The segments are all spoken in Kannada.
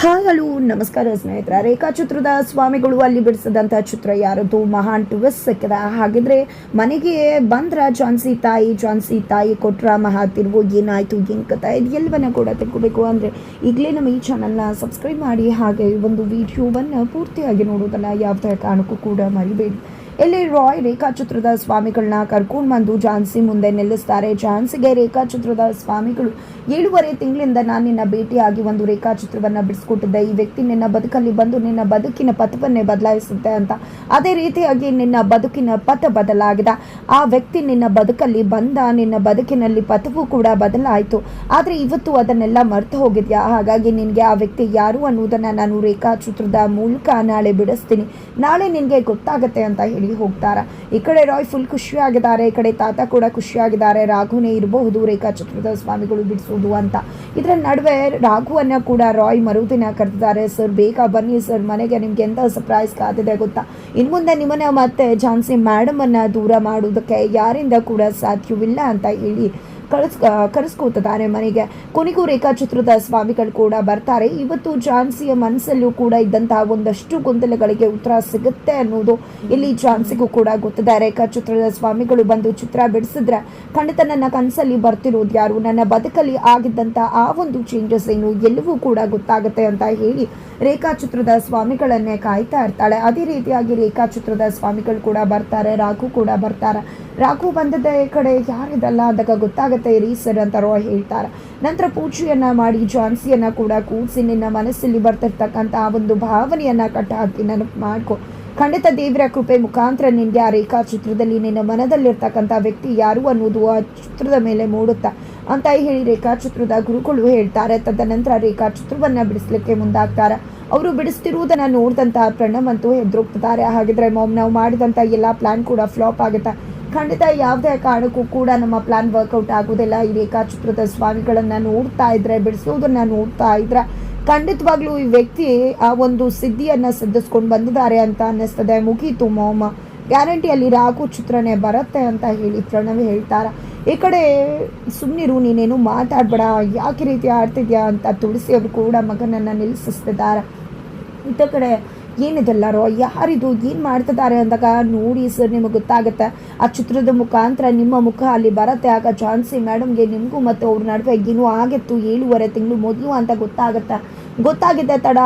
ಹಾಯ್ ಹಲೋ, ನಮಸ್ಕಾರ ಸ್ನೇಹಿತರ. ರೇಖಾಚಿತ್ರದ ಸ್ವಾಮಿಗಳು ಅಲ್ಲಿ ಬಿಡಿಸಿದಂಥ ಚಿತ್ರ ಯಾರದ್ದು? ಮಹಾನ್ ಟ್ವಿಸ್ಟ್ ಸಿಕ್ಕಿದ. ಹಾಗಿದ್ರೆ ಮನೆಗೆ ಬಂದ್ರ ಜಾನ್ಸಿ ತಾಯಿ ಜಾನ್ಸಿ ತಾಯಿ ಕೊಟ್ರ ಮಹಾ ತಿರುವು. ಏನಾಯ್ತು? ಏನು ಕಥೆ? ಇದು ಎಲ್ಲವನ್ನ ಕೂಡ ತಿಳ್ಕೊಬೇಕು. ಅಂದರೆ ಈಗಲೇ ನಮ್ಮ ಈ ಚಾನಲ್ನ ಸಬ್ಸ್ಕ್ರೈಬ್ ಮಾಡಿ, ಹಾಗೆ ಒಂದು ವಿಡಿಯೋವನ್ನು ಪೂರ್ತಿಯಾಗಿ ನೋಡೋದನ್ನು ಯಾವುದೇ ಕಾರಣಕ್ಕೂ ಕೂಡ ಮರಿಬೇಡಿ. ಇಲ್ಲಿ ರಾಯ್ ರೇಖಾಚಿತ್ರದ ಸ್ವಾಮಿಗಳನ್ನ ಕರ್ಕೊಂಡು ಬಂದು ಝಾನ್ಸಿ ಮುಂದೆ ನಿಲ್ಲಿಸ್ತಾರೆ. ಝಾನ್ಸಿಗೆ ರೇಖಾಚಿತ್ರದ ಸ್ವಾಮಿಗಳು ಏಳುವರೆ ತಿಂಗಳಿಂದ ನಾನು ನಿನ್ನ ಭೇಟಿಯಾಗಿ ಒಂದು ರೇಖಾಚಿತ್ರವನ್ನು ಬಿಡಿಸ್ಕೊಟ್ಟಿದ್ದೆ. ಈ ವ್ಯಕ್ತಿ ನಿನ್ನ ಬದುಕಲ್ಲಿ ಬಂದು ನಿನ್ನ ಬದುಕಿನ ಪಥವನ್ನೇ ಬದಲಾಯಿಸುತ್ತೆ ಅಂತ. ಅದೇ ರೀತಿಯಾಗಿ ನಿನ್ನ ಬದುಕಿನ ಪಥ ಬದಲಾಗಿದೆ. ಆ ವ್ಯಕ್ತಿ ನಿನ್ನ ಬದುಕಲ್ಲಿ ಬಂದ ನಿನ್ನ ಬದುಕಿನಲ್ಲಿ ಪಥವು ಕೂಡ ಬದಲಾಯಿತು. ಆದರೆ ಇವತ್ತು ಅದನ್ನೆಲ್ಲ ಮರ್ತು ಹೋಗಿದ್ಯಾ? ಹಾಗಾಗಿ ನಿನಗೆ ಆ ವ್ಯಕ್ತಿ ಯಾರು ಅನ್ನೋದನ್ನು ನಾನು ರೇಖಾಚಿತ್ರದ ಮೂಲಕ ನಾಳೆ ಬಿಡಿಸ್ತೀನಿ. ನಾಳೆ ನಿನಗೆ ಗೊತ್ತಾಗತ್ತೆ ಅಂತ ಹೇಳಿ ಹೋಗ್ತಾರ. ಈ ಕಡೆ ರಾಯ್ ಫುಲ್ ಖುಷಿಯಾಗಿದ್ದಾರೆ, ಈ ಕಡೆ ತಾತ ಕೂಡ ಖುಷಿಯಾಗಿದ್ದಾರೆ. ರಾಘುನೇ ಇರಬಹುದು, ರೇಖಾಚಿತ್ರದ ಸ್ವಾಮಿಗಳು ಬಿಡಿಸೋದು ಅಂತ. ಇದರ ನಡುವೆ ರಾಘುವನ್ನ ಕೂಡ ರಾಯ್ ಮರುದಿನ ಕರೆದಿದ್ದಾರೆ. ಸರ್ ಬೇಗ ಬನ್ನಿ ಸರ್ ಮನೆಗೆ ನಿಮ್ಗೆ ಎಂತ ಸರ್ಪ್ರೈಸ್ ಕಾದಿದೆ ಗೊತ್ತಾ? ಇನ್ನು ಮುಂದೆ ನಿಮ್ಮನ್ನ ಮತ್ತೆ ಝಾನ್ಸಿ ಮೇಡಮ್ ಅನ್ನ ದೂರ ಮಾಡೋದಕ್ಕೆ ಯಾರಿಂದ ಕೂಡ ಸಾಧ್ಯವಿಲ್ಲ ಅಂತ ಹೇಳಿ ಕಳಿಸ್ ಕರೆಸ್ಕೋತಿದ್ದಾರೆ ಮನೆಗೆ. ಕೊನೆಗೂ ರೇಖಾಚಿತ್ರದ ಸ್ವಾಮಿಗಳು ಕೂಡ ಬರ್ತಾರೆ. ಇವತ್ತು ಝಾನ್ಸಿಯ ಮನಸ್ಸಲ್ಲೂ ಕೂಡ ಇದ್ದಂತಹ ಒಂದಷ್ಟು ಗೊಂದಲಗಳಿಗೆ ಉತ್ತರ ಸಿಗುತ್ತೆ ಅನ್ನೋದು ಇಲ್ಲಿ ಝಾನ್ಸಿಗೂ ಕೂಡ ಗೊತ್ತಿದೆ. ರೇಖಾಚಿತ್ರದ ಸ್ವಾಮಿಗಳು ಬಂದು ಚಿತ್ರ ಬಿಡಿಸಿದ್ರೆ ಖಂಡಿತ ನನ್ನ ಕನಸಲ್ಲಿ ಬರ್ತಿರೋದು ಯಾರು? ನನ್ನ ಬದುಕಲ್ಲಿ ಆಗಿದ್ದಂಥ ಆ ಒಂದು ಚೇಂಜಸ್ ಏನು ಎಲ್ಲವೂ ಕೂಡ ಗೊತ್ತಾಗುತ್ತೆ ಅಂತ ಹೇಳಿ ರೇಖಾಚಿತ್ರದ ಸ್ವಾಮಿಗಳನ್ನೇ ಕಾಯ್ತಾ ಇರ್ತಾಳೆ. ಅದೇ ರೀತಿಯಾಗಿ ರೇಖಾಚಿತ್ರದ ಸ್ವಾಮಿಗಳು ಕೂಡ ಬರ್ತಾರೆ. ರಾಘು ಕೂಡ ಬರ್ತಾರೆ. ರಾಘು ಬಂದದ ಕಡೆ ಯಾರಿದಲ್ಲ ಅದಕ್ಕೆ ಗೊತ್ತಾಗುತ್ತೆ ರೀ ಸರ್ ಅಂತ ಹೇಳ್ತಾರೆ. ನಂತರ ಪೂಜೆಯನ್ನ ಮಾಡಿ, ಝಾನ್ಸಿಯನ್ನ ಕೂಡ ಕೂಡಿಸಿ ನಿನ್ನ ಮನಸ್ಸಲ್ಲಿ ಬರ್ತಿರ್ತಕ್ಕಂಥ ಆ ಒಂದು ಭಾವನೆಯನ್ನ ಕಟ್ಟ ಹಾಕಿ ನೆನಪು ಮಾಡ್ಕೊ. ಖಂಡಿತ ದೇವರ ಕೃಪೆ ಮುಖಾಂತರ ನಿನಗೆ ಆ ರೇಖಾಚಿತ್ರದಲ್ಲಿ ನಿನ್ನ ಮನದಲ್ಲಿರ್ತಕ್ಕಂಥ ವ್ಯಕ್ತಿ ಯಾರು ಅನ್ನೋದು ಆ ಚಿತ್ರದ ಮೇಲೆ ಮೂಡುತ್ತಾ. ಅಂತ ಹೇಳಿ ರೇಖಾಚಿತ್ರದ ಗುರುಗಳು ಹೇಳ್ತಾರೆ. ತದನಂತರ ರೇಖಾಚಿತ್ರವನ್ನ ಬಿಡಿಸ್ಲಿಕ್ಕೆ ಮುಂದಾಗ್ತಾರೆ. ಅವರು ಬಿಡಿಸ್ತಿರುವುದನ್ನ ನೋಡಿದಂಥ ಪ್ರಣಮಂತೂ ಎದುರೋಗ್ತಿದ್ದಾರೆ ಹಾಗಿದ್ರೆ ಮಾಮ್ ನಾವು ಮಾಡಿದಂಥ ಎಲ್ಲ ಪ್ಲಾನ್ ಕೂಡ ಫ್ಲಾಪ್ ಆಗುತ್ತೆ. ಖಂಡಿತ ಯಾವುದೇ ಕಾರಣಕ್ಕೂ ಕೂಡ ನಮ್ಮ ಪ್ಲಾನ್ ವರ್ಕೌಟ್ ಆಗೋದಿಲ್ಲ ಈ ರೇಖಾಚಿತ್ರದ ಸ್ವಾಮಿಗಳನ್ನು ನೋಡ್ತಾ ಇದ್ರೆ, ಬಿಡಿಸೋದನ್ನ ನೋಡ್ತಾ ಇದ್ರೆ ಖಂಡಿತವಾಗ್ಲೂ ಈ ವ್ಯಕ್ತಿ ಆ ಒಂದು ಸಿದ್ಧಿಯನ್ನು ಸಿದ್ಧಿಸ್ಕೊಂಡು ಬಂದಿದ್ದಾರೆ ಅಂತ ಅನ್ನಿಸ್ತದೆ. ಮುಗೀತು ಮೋಮ. ಗ್ಯಾರಂಟಿಯಲ್ಲಿ ರಾಕು ಚಿತ್ರನೇ ಬರುತ್ತೆ ಅಂತ ಹೇಳಿ ಪ್ರಣವ್ ಹೇಳ್ತಾರ. ಈ ಕಡೆ ಸುಮ್ಮನಿರು ನೀನೇನು ಮಾತಾಡ್ಬೇಡ. ಯಾಕೆ ರೀತಿ ಆಡ್ತಿದ್ಯಾ ಅಂತ ತುಳಸಿ ಅವರು ಕೂಡ ಮಗನನ್ನು ನಿಲ್ಲಿಸ್ತಿದ್ದಾರೆ. ಇತ್ತ ಕಡೆ ಏನಿದೆಲ್ಲರೋ ಯಾರಿದು, ಏನು ಮಾಡ್ತಿದ್ದಾರೆ ಅಂದಾಗ ನೋಡಿ ಸರ್ ನಿಮಗೆ ಗೊತ್ತಾಗುತ್ತೆ. ಆ ಚಿತ್ರದ ಮುಖಾಂತರ ನಿಮ್ಮ ಮುಖ ಅಲ್ಲಿ ಬರತ್ತೆ. ಆಗ ಝಾನ್ಸಿ ಮೇಡಮ್ಗೆ ನಿಮಗೂ ಮತ್ತು ಅವ್ರ ನಡುವೆ ಏನೂ ಆಗಿತ್ತು, ಏಳುವರೆ ತಿಂಗಳು ಮೊದಲು ಅಂತ ಗೊತ್ತಾಗುತ್ತೆ. ಗೊತ್ತಾಗಿದೆ ತಡ,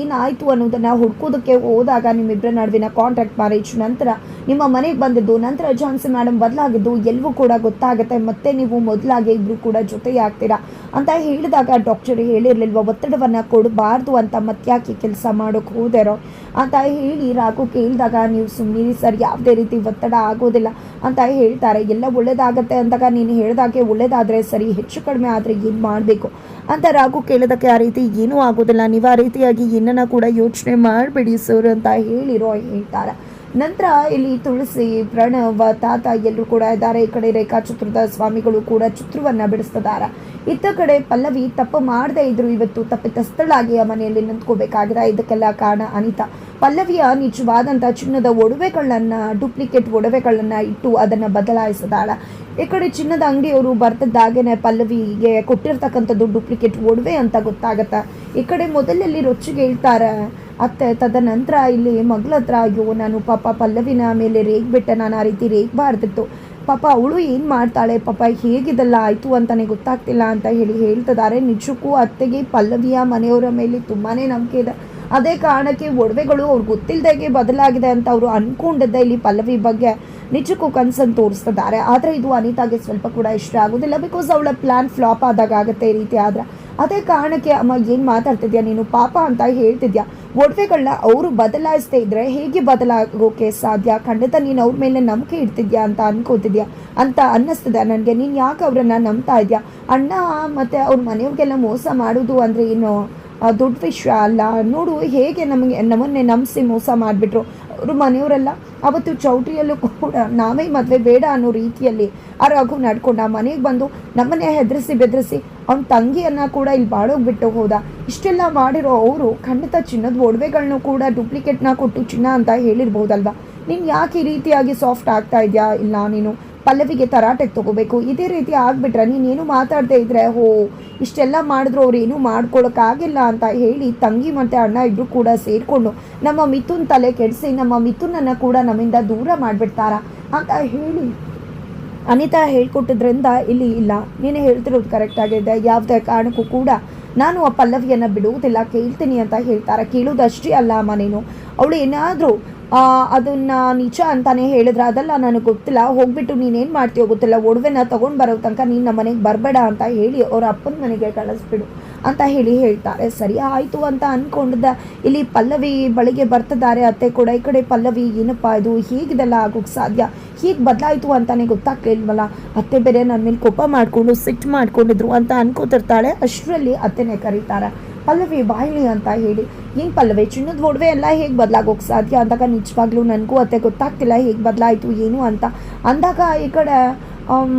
ಏನಾಯಿತು ಅನ್ನೋದನ್ನು ಹುಡ್ಕೋದಕ್ಕೆ ಹೋದಾಗ ನಿಮ್ಮಿಬ್ಬರ ನಡುವಿನ ಕಾಂಟ್ಯಾಕ್ಟ್ ಮ್ಯಾರೇಜ್ ನಂತರ ನಿಮ್ಮ ಮನೆಗೆ ಬಂದಿದ್ದು, ನಂತರ ಜಾನ್ಸಿ ಮೇಡಮ್ ಬದಲಾಗಿದ್ದು ಎಲ್ಲವೂ ಕೂಡ ಗೊತ್ತಾಗುತ್ತೆ, ಮತ್ತೆ ನೀವು ಮೊದಲಾಗಿ ಇಬ್ಬರು ಕೂಡ ಜೊತೆಯಾಗ್ತೀರಾ ಅಂತ ಹೇಳಿದಾಗ ಡಾಕ್ಟರ್ ಹೇಳಿರಲಿಲ್ವ, ಒತ್ತಡವನ್ನು ಕೊಡಬಾರ್ದು ಅಂತ ಮತ್ಯಾಕೆ ಕೆಲಸ ಮಾಡೋಕೆ ಹೋದೆರೋ ಅಂತ ಹೇಳಿ ರಾಘು ಕೇಳಿದಾಗ, ನೀವು ಸುಮ್ಮನೆ ಸರ್, ಯಾವುದೇ ರೀತಿ ಒತ್ತಡ ಆಗೋದಿಲ್ಲ ಅಂತ ಹೇಳ್ತಾರೆ. ಎಲ್ಲ ಒಳ್ಳೇದಾಗತ್ತೆ ಅಂದಾಗ ನೀನು ಹೇಳಿದಾಗೆ ಒಳ್ಳೇದಾದರೆ ಸರಿ, ಹೆಚ್ಚು ಕಡಿಮೆ ಆದರೆ ಏನು ಮಾಡಬೇಕು? ಅಂತ ರಾಘು ಕೇಳೋದಕ್ಕೆ ಆ ರೀತಿ ಏನೂ ಆಗೋದಿಲ್ಲ. ನೀವು ಆ ರೀತಿಯಾಗಿ ಏನನ್ನ ಕೂಡ ಯೋಚನೆ ಮಾಡಬೇಡಿ ಸರ್ ಅಂತ ಹೇಳಿರೋ ಹೇಳ್ತಾರೆ. ನಂತರ ಇಲ್ಲಿ ತುಳಸಿ, ಪ್ರಣವ, ತಾತ ಎಲ್ಲರೂ ಕೂಡ ಇದ್ದಾರೆ. ಈ ಕಡೆ ರೇಖಾ ರೇಖಾಚಿತ್ರದ ಸ್ವಾಮಿಗಳು ಕೂಡ ಚಿತ್ರವನ್ನ ಬಿಡಿಸ್ತಿದ್ದಾರೆ. ಇತ್ತ ಕಡೆ ಪಲ್ಲವಿ ತಪ್ಪು ಮಾಡದೇ ಇದ್ರು ಇವತ್ತು ತಪ್ಪಿತಸ್ಥಳಾಗಿ ಆ ಮನೆಯಲ್ಲಿ ನಿಂತ್ಕೋಬೇಕಾಗಿದೆ. ಇದಕ್ಕೆಲ್ಲ ಕಾರಣ ಅನಿತಾ. ಪಲ್ಲವಿಯ ನಿಜವಾದಂಥ ಚಿನ್ನದ ಒಡವೆಗಳನ್ನ ಡೂಪ್ಲಿಕೇಟ್ ಒಡವೆಗಳನ್ನ ಇಟ್ಟು ಅದನ್ನು ಬದಲಾಯಿಸಿದಾಳ ಈ ಕಡೆ ಚಿನ್ನದ ಅಂಗಡಿಯವರು ಬರ್ತಿದ್ದಾಗೇನೆ ಪಲ್ಲವಿಗೆ ಕೊಟ್ಟಿರ್ತಕ್ಕಂಥದ್ದು ಡೂಪ್ಲಿಕೇಟ್ ಒಡವೆ ಅಂತ ಗೊತ್ತಾಗತ್ತೆ. ಈ ಕಡೆ ಮೊದಲಲ್ಲಿ ರೊಚ್ಚಿಗೆ ಹೇಳ್ತಾರೆ ಅತ್ತೆ ತದನಂತರ ಇಲ್ಲಿ ಮಗಳ ಹತ್ರ, ಅಯ್ಯೋ, ನಾನು ಪಾಪ ಪಲ್ಲವಿನ ಮೇಲೆ ರೇಗ್ಬಿಟ್ಟೆ ನಾನು ಆ ರೀತಿ ರೇಗ್ಬಾರ್ದಿತ್ತು. ಪಾಪ ಅವಳು ಏನು ಮಾಡ್ತಾಳೆ? ಪಾಪ ಹೇಗಿದೆಲ್ಲ ಆಯಿತು ಅಂತಲೇ ಗೊತ್ತಾಗ್ತಿಲ್ಲ ಅಂತ ಹೇಳಿ ಹೇಳ್ತಿದ್ದಾರೆ. ನಿಜಕ್ಕೂ ಅತ್ತೆಗೆ ಪಲ್ಲವಿಯ ಮನೆಯವರ ಮೇಲೆ ತುಂಬಾ ನಂಬಿಕೆ ಇದೆ. ಅದೇ ಕಾರಣಕ್ಕೆ ಒಡವೆಗಳು ಅವ್ರು ಗೊತ್ತಿಲ್ಲದಾಗೆ ಬದಲಾಗಿದೆ ಅಂತ ಅವರು ಅಂದ್ಕೊಂಡಿದ್ದೆ ಇಲ್ಲಿ ಪಲ್ಲವಿ ಬಗ್ಗೆ. ನಿಜಕ್ಕೂ ಕನ್ಸನ್ನು ತೋರಿಸ್ತಿದ್ದಾರೆ. ಆದರೆ ಇದು ಅನಿತಾಗೆ ಸ್ವಲ್ಪ ಕೂಡ ಇಷ್ಟ ಆಗೋದಿಲ್ಲ ಬಿಕಾಸ್ ಅವಳ ಪ್ಲ್ಯಾನ್ ಫ್ಲಾಪ್ ಆದಾಗ ಆಗುತ್ತೆ ಈ ರೀತಿ ಆದರೆ. ಅದೇ ಕಾರಣಕ್ಕೆ ಅಮ್ಮ ಏನು ಮಾತಾಡ್ತಿದ್ಯಾ? ನೀನು ಪಾಪ ಅಂತ ಹೇಳ್ತಿದ್ಯಾ? ಒಡವೆಗಳನ್ನ ಅವರು ಬದಲಾಯಿಸ್ದೇ ಇದ್ರೆ ಹೇಗೆ ಬದಲಾಗೋಕೆ ಸಾಧ್ಯ? ಖಂಡಿತ ನೀನು ಅವ್ರ ಮೇಲೆ ನಂಬಿಕೆ ಇಡ್ತಿದ್ಯಾ ಅಂತ ಅನ್ಕೋತಿದ್ಯಾ? ಅಂತ ಅನ್ನಿಸ್ತಿದೆ ನನಗೆ. ನೀನು ಯಾಕೆ ಅವರನ್ನು ನಂಬ್ತಾ ಇದೆಯಾ? ಅಣ್ಣ ಮತ್ತು ಅವ್ರ ಮನೆಯವ್ರಿಗೆಲ್ಲ ಮೋಸ ಮಾಡೋದು ಅಂದರೆ ಏನು? ದೊಡ್ಡ ವಿಷಯ ಅಲ್ಲ. ನೋಡು, ಹೇಗೆ ನಮಗೆ ನಮ್ಮನ್ನೇ ನಂಬಿಸಿ ಮೋಸ ಮಾಡಿಬಿಟ್ರು. ಅವರು ಮನೆಯವರೆಲ್ಲ. ಅವತ್ತು ಚೌಟ್ರಿಯಲ್ಲೂ ಕೂಡ ನಾವೇ ಮದುವೆ ಬೇಡ ಅನ್ನೋ ರೀತಿಯಲ್ಲಿ ಆ ರಘು ನಡ್ಕೊಂಡ ಮನೆಗೆ ಬಂದು ನಮ್ಮನ್ನೇ ಹೆದರಿಸಿ ಬೆದರಿಸಿ ಅವ್ನ ತಂಗಿಯನ್ನು ಕೂಡ ಇಲ್ಲಿ ಬಾಳೋಗ್ಬಿಟ್ಟು ಹೋದ. ಇಷ್ಟೆಲ್ಲ ಮಾಡಿರೋ ಅವರು ಖಂಡಿತ ಚಿನ್ನದ ಒಡವೆಗಳನ್ನೂ ಕೂಡ ಡೂಪ್ಲಿಕೇಟ್ನ ಕೊಟ್ಟು ಚಿನ್ನ ಅಂತ ಹೇಳಿರ್ಬೋದಲ್ವಾ? ನೀನು ಯಾಕೆ ಈ ರೀತಿಯಾಗಿ ಸಾಫ್ಟ್ ಆಗ್ತಾ ಇದೆಯಾ? ಇಲ್ಲ ನೀನು ಪಲ್ಲವಿಗೆ ತರಾಟೆಗೆ ತಗೋಬೇಕು. ಇದೇ ರೀತಿ ಆಗಿಬಿಟ್ರೆ ನೀನೇನು ಮಾತಾಡದೇ ಇದ್ರೆ? ಹೋ ಇಷ್ಟೆಲ್ಲ ಮಾಡಿದ್ರು ಅವ್ರು ಏನೂ ಮಾಡ್ಕೊಳಕ್ಕಾಗಿಲ್ಲ ಅಂತ ಹೇಳಿ ತಂಗಿ ಮತ್ತು ಅಣ್ಣ ಇಬ್ಬರು ಕೂಡ ಸೇರಿಕೊಂಡು ನಮ್ಮ ಮಿಥುನ್ ತಲೆ ಕೆಡಿಸಿ ನಮ್ಮ ಮಿಥುನನ್ನು ಕೂಡ ನಮ್ಮಿಂದ ದೂರ ಮಾಡಿಬಿಡ್ತಾರ ಅಂತ ಹೇಳಿ ಅನಿತಾ ಹೇಳ್ಕೊಟ್ಟಿದ್ರಿಂದ ಇಲ್ಲಿ ಇಲ್ಲ. ನೀನು ಹೇಳ್ತಿರೋದು ಕರೆಕ್ಟ್ ಆಗಿದೆ ಯಾವುದೇ ಕಾರಣಕ್ಕೂ ಕೂಡ ನಾನು ಆ ಪಲ್ಲವಿಯನ್ನು ಬಿಡುವುದಿಲ್ಲ, ಕೇಳ್ತೀನಿ ಅಂತ ಹೇಳ್ತಾರೆ. ಕೇಳೋದಷ್ಟೇ ಅಲ್ಲ ಅಮ್ಮ ನೀನು. ಅವಳು ಏನಾದರೂ ಅದನ್ನ ನಿಜ ಅಂತಾನೆ ಹೇಳಿದ್ರೆ ಅದೆಲ್ಲ ನನಗೆ ಗೊತ್ತಿಲ್ಲ. ಹೋಗ್ಬಿಟ್ಟು ನೀನೇನು ಮಾಡ್ತೀಯೋ ಗೊತ್ತಿಲ್ಲ. ಒಡವೆನ ತೊಗೊಂಡು ಬರೋ ತನಕ ನೀನು ನಮ್ಮ ಮನೆಗೆ ಬರಬೇಡ ಅಂತ ಹೇಳಿ ಅವ್ರ ಅಪ್ಪನ ಮನೆಗೆ ಕಳಿಸ್ಬಿಡು ಅಂತ ಹೇಳಿ ಹೇಳ್ತಾರೆ. ಸರಿ ಆಯಿತು ಅಂತ ಅಂದ್ಕೊಂಡಿದ್ದ ಇಲ್ಲಿ ಪಲ್ಲವಿ ಬಳಿಗೆ ಬರ್ತಿದ್ದಾರೆ. ಅತ್ತೆ ಕೂಡ ಈ ಕಡೆ ಪಲ್ಲವಿ ಏನಪ್ಪ ಇದು? ಹೀಗಿದೆಲ್ಲ ಆಗೋಕ್ಕೆ ಸಾಧ್ಯ? ಹೀಗೆ ಬದಲಾಯಿತು ಅಂತಾನೆ ಗೊತ್ತಾಗ್ಲಿಲ್ವಲ್ಲ ಅತ್ತೆ ಬೇರೆ ನನ್ನ ಮೇಲೆ ಕೋಪ ಮಾಡಿಕೊಂಡು ಸಿಟ್ಟು ಮಾಡ್ಕೊಂಡಿದ್ರು ಅಂತ ಅನ್ಕೋತಿರ್ತಾಳೆ. ಅಷ್ಟರಲ್ಲಿ ಅತ್ತೆನೇ ಕರೀತಾರೆ. ಪಲ್ಲವಿ ಬಾಯ್ಲಿ ಅಂತ ಹೇಳಿ ಏನು ಪಲ್ಲವಿ ಚಿನ್ನದ ಒಡವೆ ಎಲ್ಲ ಹೇಗೆ ಬದಲಾಗೋಕೆ ಸಾಧ್ಯ? ಅಂದಾಗ ನಿಜವಾಗ್ಲೂ ನನಗೂ ಅತ್ತೆ ಗೊತ್ತಾಗ್ತಿಲ್ಲ ಹೇಗೆ ಬದಲಾಯಿತು, ಏನು ಅಂತ. ಅಂದಾಗ ಈ ಕಡೆ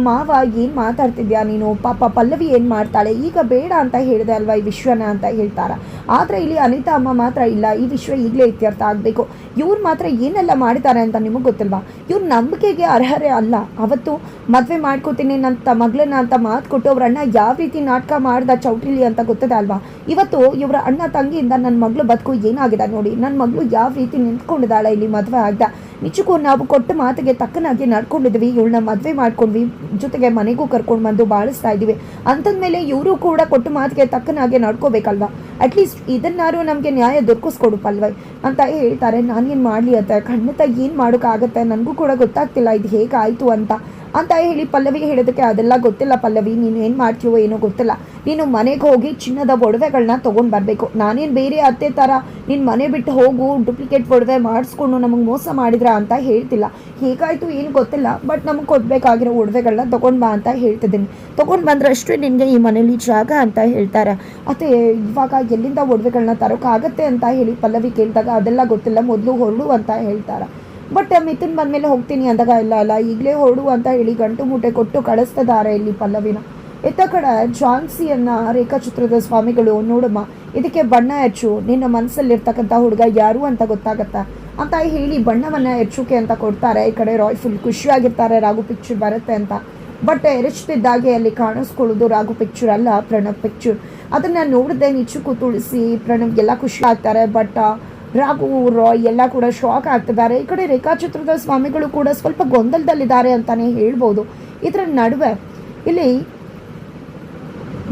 ಮಾವ ಏನು ಮಾತಾಡ್ತಿದ್ಯಾ ನೀನು? ಪಾಪ ಪಲ್ಲವಿ ಏನು ಮಾಡ್ತಾಳೆ? ಈಗ ಬೇಡ ಅಂತ ಹೇಳಿದೆ ಅಲ್ವಾ ಈ ವಿಶ್ವನ ಅಂತ ಹೇಳ್ತಾರೆ? ಆದರೆ ಇಲ್ಲಿ ಅನಿತಾ ಅಮ್ಮ ಮಾತ್ರ ಇಲ್ಲ. ಈ ವಿಶ್ವ ಈಗಲೇ ಇತ್ಯರ್ಥ ಆಗಬೇಕು. ಇವ್ರು ಮಾತ್ರ ಏನೆಲ್ಲ ಮಾಡ್ತಾರೆ ಅಂತ ನಿಮಗೆ ಗೊತ್ತಿಲ್ವಾ? ಇವ್ರ ನಂಬಿಕೆಗೆ ಅರ್ಹರೇ ಅಲ್ಲ. ಅವತ್ತು ಮದುವೆ ಮಾಡ್ಕೋತೀನಿ ನನ್ನ ಮಗಳನ್ನ ಅಂತ ಮಾತು ಕೊಟ್ಟು ಅವ್ರ ಅಣ್ಣ ಯಾವ ರೀತಿ ನಾಟಕ ಮಾಡ್ದ ಚೌಟ್ರಿಲಿ ಅಂತ ಗೊತ್ತದೆ ಅಲ್ವಾ? ಇವತ್ತು ಇವರ ಅಣ್ಣ ತಂಗಿಯಿಂದ ನನ್ನ ಮಗಳು ಬದುಕು ಏನಾಗಿದೆ ನೋಡಿ? ನನ್ನ ಮಗಳು ಯಾವ ರೀತಿ ನಿಂತ್ಕೊಂಡಿದ್ದಾಳೆ ಇಲ್ಲಿ ಮದುವೆ ಆಗ್ದ? ನಿಜಕ್ಕೂ ನಾವು ಕೊಟ್ಟ ಮಾತಿಗೆ ತಕ್ಕನಾಗಿ ನಡ್ಕೊಂಡಿದ್ವಿ. ಇವಳನ್ನ ಮದುವೆ ಮಾಡ್ಕೊಂಡ್ವಿ. ಜೊತೆಗೆ ಮನೆಗೂ ಕರ್ಕೊಂಡು ಬಂದು ಬಾಳಿಸ್ತಾ ಇದ್ದೀವಿ. ಅಂತಂದ್ಮೇಲೆ ಇವರು ಕೂಡ ಕೊಟ್ಟ ಮಾತಿಗೆ ತಕ್ಕನಾಗಿ ನಡ್ಕೋಬೇಕಲ್ವಾ? ಅಟ್ಲೀಸ್ಟ್ ಇದನ್ನಾರು ನಮಗೆ ನ್ಯಾಯ ದೊರಕಿಸ್ಕೊಡು ಪಲ್ವೈ ಅಂತ ಹೇಳ್ತಾರೆ. ನಾನೇನು ಮಾಡಲಿ ಅಂತ ಖಂಡಿತ ಏನು ಮಾಡೋಕ್ಕಾಗತ್ತೆ ನನಗೂ ಕೂಡ ಗೊತ್ತಾಗ್ತಿಲ್ಲ ಇದು ಹೇಗಾಯಿತು ಅಂತ. ಅಂತ ಹೇಳಿ ಪಲ್ಲವಿಗೆ ಹೇಳೋದಕ್ಕೆ ಅದೆಲ್ಲ ಗೊತ್ತಿಲ್ಲ ಪಲ್ಲವಿ. ನೀನು ಏನು ಮಾಡ್ತೀವೋ ಏನೋ ಗೊತ್ತಿಲ್ಲ. ನೀನು ಮನೆಗೆ ಹೋಗಿ ಚಿನ್ನದ ಒಡವೆಗಳನ್ನ ತೊಗೊಂಡು ಬರಬೇಕು. ನಾನೇನು ಬೇರೆ ಅತ್ತೆ ಥರ ನೀನು ಮನೆ ಬಿಟ್ಟು ಹೋಗು ಡೂಪ್ಲಿಕೇಟ್ ಒಡವೆ ಮಾಡಿಸ್ಕೊಂಡು ನಮಗೆ ಮೋಸ ಮಾಡಿದ್ರ ಅಂತ ಹೇಳ್ತಿಲ್ಲ. ಹೇಗಾಯಿತು ಏನು ಗೊತ್ತಿಲ್ಲ. ಬಟ್ ನಮಗೆ ಕೊಡಬೇಕಾಗಿರೋ ಒಡವೆಗಳನ್ನ ತೊಗೊಂಡು ಬಾ ಅಂತ ಹೇಳ್ತಿದ್ದೀನಿ. ತೊಗೊಂಡು ಬಂದ್ರೆ ಅಷ್ಟೇ ನಿನಗೆ ಈ ಮನೇಲಿ ಜಾಗ ಅಂತ ಹೇಳ್ತಾರೆ. ಅತ್ತೆ, ಇವಾಗ ಎಲ್ಲಿಂದ ಒಡವೆಗಳನ್ನ ತರೋಕ್ಕಾಗತ್ತೆ ಅಂತ ಹೇಳಿ ಪಲ್ಲವಿ ಕೇಳಿದಾಗ ಅದೆಲ್ಲ ಗೊತ್ತಿಲ್ಲ, ಮೊದಲು ಹೊರಡು ಅಂತ ಹೇಳ್ತಾರೆ. ಬಟ್ ಮಿಥುನ್ ಬಂದಮೇಲೆ ಹೋಗ್ತೀನಿ ಅಂದಾಗ ಇಲ್ಲ ಅಲ್ಲ, ಈಗಲೇ ಹೊರಡು ಅಂತ ಹೇಳಿ ಗಂಟು ಮೂಟೆ ಕೊಟ್ಟು ಕಳಿಸ್ತಿದ್ದಾರೆ ಇಲ್ಲಿ ಪಲ್ಲವಿನ. ಇತ್ತ ಕಡೆ ಝಾನ್ಸಿಯನ್ನ ರೇಖಾಚಿತ್ರದ ಸ್ವಾಮಿಗಳು, ನೋಡಮ್ಮ, ಇದಕ್ಕೆ ಬಣ್ಣ ಹೆಚ್ಚು, ನಿನ್ನ ಮನಸ್ಸಲ್ಲಿರ್ತಕ್ಕಂಥ ಹುಡುಗ ಯಾರು ಅಂತ ಗೊತ್ತಾಗತ್ತಾ? ಅಂತ ಹೇಳಿ ಬಣ್ಣವನ್ನ ಹೆಚ್ಚುಕೆ ಅಂತ ಕೊಡ್ತಾರೆ. ಈ ಕಡೆ ರಾಯ್ ಫುಲ್ ಖುಷಿಯಾಗಿರ್ತಾರೆ ರಾಘು ಪಿಕ್ಚರ್ ಬರುತ್ತೆ ಅಂತ. ಬಟ್ ಎರಚ್ತಿದ್ದಾಗೆ ಅಲ್ಲಿ ಕಾಣಿಸ್ಕೊಳ್ಳೋದು ರಾಘು ಪಿಕ್ಚರ್ ಅಲ್ಲ ಪ್ರಣವ್ ಪಿಕ್ಚರ್. ಅದನ್ನ ನೋಡಿದೆ ನಿಚ್ಚುಕು ತುಳಸಿ ಪ್ರಣವ್ಗೆಲ್ಲ ಖುಷಿ ಆಗ್ತಾರೆ ಬಟ್ ರಾಘು, ರಾಯ್ ಎಲ್ಲ ಕೂಡ ಶಾಕ್ ಆಗ್ತಿದ್ದಾರೆ. ಈ ಕಡೆ ರೇಖಾಚಿತ್ರದ ಸ್ವಾಮಿಗಳು ಕೂಡ ಸ್ವಲ್ಪ ಗೊಂದಲದಲ್ಲಿದ್ದಾರೆ ಅಂತಾನೆ ಹೇಳ್ಬೋದು. ಇದರ ನಡುವೆ ಇಲ್ಲಿ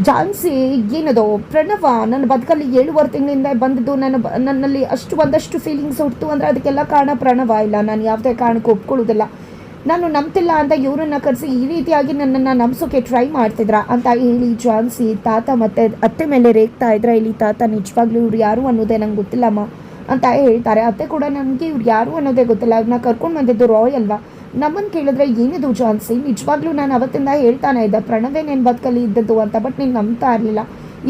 ಝಾನ್ಸಿ ಏನದು ಪ್ರಣವ ನನ್ನ ಬದುಕಲ್ಲಿ ಏಳುವರೆ ತಿಂಗಳಿಂದ ಬಂದಿದ್ದು ನನ್ನ ನನ್ನಲ್ಲಿ ಅಷ್ಟು ಒಂದಷ್ಟು ಫೀಲಿಂಗ್ಸ್ ಹುಟ್ಟಿತು ಅಂದರೆ ಅದಕ್ಕೆಲ್ಲ ಕಾರಣ ಪ್ರಣವ ಇಲ್ಲ. ನಾನು ಯಾವುದೇ ಕಾರಣಕ್ಕೂ ಒಪ್ಕೊಳ್ಳೋದಿಲ್ಲ ನಾನು ನಂಬ್ತಿಲ್ಲ ಅಂತ ಇವರನ್ನ ಕರೆಸಿ ಈ ರೀತಿಯಾಗಿ ನನ್ನನ್ನು ನಂಬಿಸೋಕೆ ಟ್ರೈ ಮಾಡ್ತಿದ್ರ ಅಂತ ಹೇಳಿ ಜಾನ್ಸಿ ತಾತ ಮತ್ತೆ ಅತ್ತೆ ಮೇಲೆ ರೇಗ್ತಾ ಇದ್ರೆ ಇಲ್ಲಿ ತಾತ ನಿಜವಾಗ್ಲೂ ಇವ್ರು ಯಾರು ಅನ್ನೋದೇ ನಂಗೆ ಗೊತ್ತಿಲ್ಲಮ್ಮ ಅಂತ ಹೇಳ್ತಾರೆ. ಅತ್ತೆ ಕೂಡ ನನಗೆ ಇವ್ರು ಯಾರು ಅನ್ನೋದೇ ಗೊತ್ತಿಲ್ಲ. ಅವ್ರನ್ನ ಕರ್ಕೊಂಡು ಬಂದಿದ್ದು ರಾಯ್ ಅಲ್ವಾ? ನಮ್ಮನ್ನು ಕೇಳಿದ್ರೆ ಏನಿದು ಜಾನ್ಸಿ ನಿಜವಾಗ್ಲೂ ನಾನು ಅವತ್ತಿಂದ ಹೇಳ್ತಾನೆ ಇದ್ದೆ. ಪ್ರಣವೇ ನಿನ್ನ ಬದುಕಲ್ಲಿ ಇದ್ದದ್ದು ಅಂತ ಬಟ್ ನೀನು ನಂಬ್ತಾ ಇರಲಿಲ್ಲ.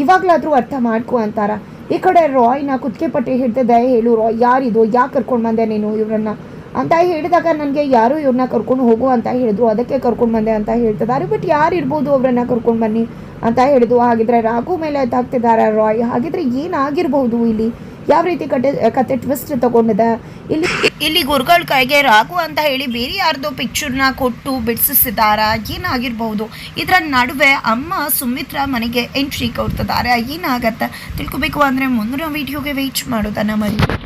ಇವಾಗಲಾದರೂ ಅರ್ಥ ಮಾಡ್ಕೊ ಅಂತಾರ. ಈ ಕಡೆ ರಾಯ್ನ ಕುತ್ತಿಗೆ ಪಟ್ಟಿ ಹಿಡ್ತಿದ್ದೆ ಹೇಳು ರಾಯ್ ಯಾರಿದು? ಯಾಕೆ ಕರ್ಕೊಂಡು ಬಂದೆ ನೀನು ಇವ್ರನ್ನ? ಅಂತ ಹೇಳಿದಾಗ ನನಗೆ ಯಾರು ಇವ್ರನ್ನ ಕರ್ಕೊಂಡು ಹೋಗು ಅಂತ ಹೇಳಿದ್ರು. ಅದಕ್ಕೆ ಕರ್ಕೊಂಡು ಬಂದೆ ಅಂತ ಹೇಳ್ತಿದ್ದಾರೆ. ಬಟ್ ಯಾರು ಇರ್ಬೋದು ಅವ್ರನ್ನ ಕರ್ಕೊಂಡು ಬನ್ನಿ ಅಂತ ಹೇಳಿದ್ರು. ಹಾಗಿದ್ರೆ ರಾಘು ಮೇಲೆ ತಾಕ್ತಿದ್ದಾರೆ ರಾಯ್. ಹಾಗಿದ್ರೆ ಏನಾಗಿರ್ಬೋದು ಇಲ್ಲಿ? ಯಾವ ರೀತಿ ಕತೆ ಕತೆ ಟ್ವಿಸ್ಟ್ ತಗೊಂಡಿದೆ? ಇಲ್ಲಿ ಇಲ್ಲಿ ಗುರುಗಳ ಕೈಗೆ ರಾಘು ಅಂತ ಹೇಳಿ ಬೇರೆ ಯಾರ್ದೋ ಪಿಕ್ಚರ್ನ ಕೊಟ್ಟು ಬಿಡಿಸಿದಾರ ಏನಾಗಿರ್ಬಹುದು ಇದರ ನಡುವೆ ಅಮ್ಮ ಸುಮಿತ್ರ ಮನೆಗೆ ಎಂಟ್ರಿ ಕೊಡ್ತಿದ್ದಾರೆ. ಏನಾಗತ್ತೆ? ತಿಳ್ಕೊಬೇಕು ಅಂದರೆ ಮುಂದಿನ ವೀಡಿಯೋಗೆ ವೇಟ್ ಮಾಡೋದನ್ನ ಮರಿ